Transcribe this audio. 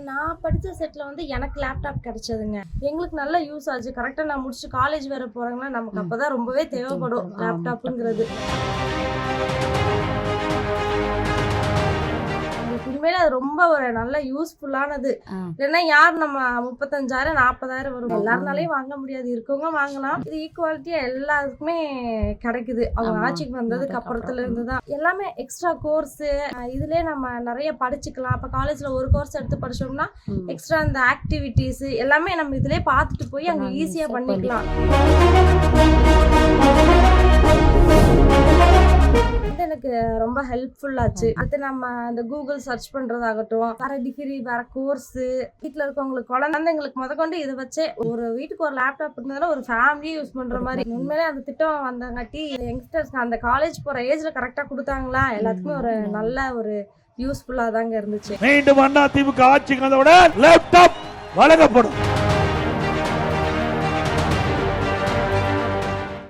நான் படிச்ச செட்ல வந்து எனக்கு லேப்டாப் கிடைச்சதுங்க. எங்களுக்கு நல்ல யூஸ் ஆச்சு. கரெக்டா நான் முடிச்சு காலேஜ் வேற போறேங்கன்னா நமக்கு அப்பதான் ரொம்பவே தேவைப்படும். லேப்டாப்புங்கிறது உண்மையில அது ரொம்ப ஒரு நல்ல யூஸ்ஃபுல்லானது. இல்லைன்னா யார் நம்ம முப்பத்தஞ்சாயிரம் நாற்பதாயிரம் வரும்? எல்லாருனாலையும் வாங்க முடியாது. இருக்கவங்க வாங்கலாம். இது ஈக்குவாலிட்டியா எல்லாருக்குமே கிடைக்குது. அவங்க. ஆட்சிக்கு வந்ததுக்கு அப்புறத்துல. இருந்து தான் எல்லாமே எக்ஸ்ட்ரா கோர்ஸ் இதுலயே நம்ம நிறைய படிச்சுக்கலாம். அப்ப காலேஜ்ல ஒரு கோர்ஸ் எடுத்து படிச்சோம்னா. எக்ஸ்ட்ரா இந்த ஆக்டிவிட்டீஸ் எல்லாமே நம்ம இதுலயே பார்த்துட்டு போய் அங்க ஈஸியா பண்ணிக்கலாம். வந்து எனக்கு ரொம்ப ஹெல்ப்ஃபுல்லாச்சு அடுத்து நம்ம இந்த கூகுள் சர்ச் பண்றதாகட்டும் வேற டிகிரி வேற கோர்ஸ் வீட்ல இருக்கவங்களுக்கு குழந்தைங்களுக்கு முதற்கொண்டு இதை வச்சே ஒரு வீட்டுக்கு ஒரு லேப்டாப் இருந்ததுன்னா ஒரு ஃபேமிலி யூஸ் பண்ற மாதிரி. உண்மையிலே அந்த திட்டம் வந்தங்காட்டி யங்ஸ்டர்ஸ் அந்த காலேஜ் போற ஏஜ்ல கரெக்டா கொடுத்தாங்களா? எல்லாத்துக்குமே ஒரு நல்ல ஒரு யூஸ்ஃபுல்லா தாங்க இருந்துச்சு. மீண்டும் அண்ணா திமுக ஆட்சிக்கு வந்தவுடன் லேப்டாப் வழங்கப்படும்.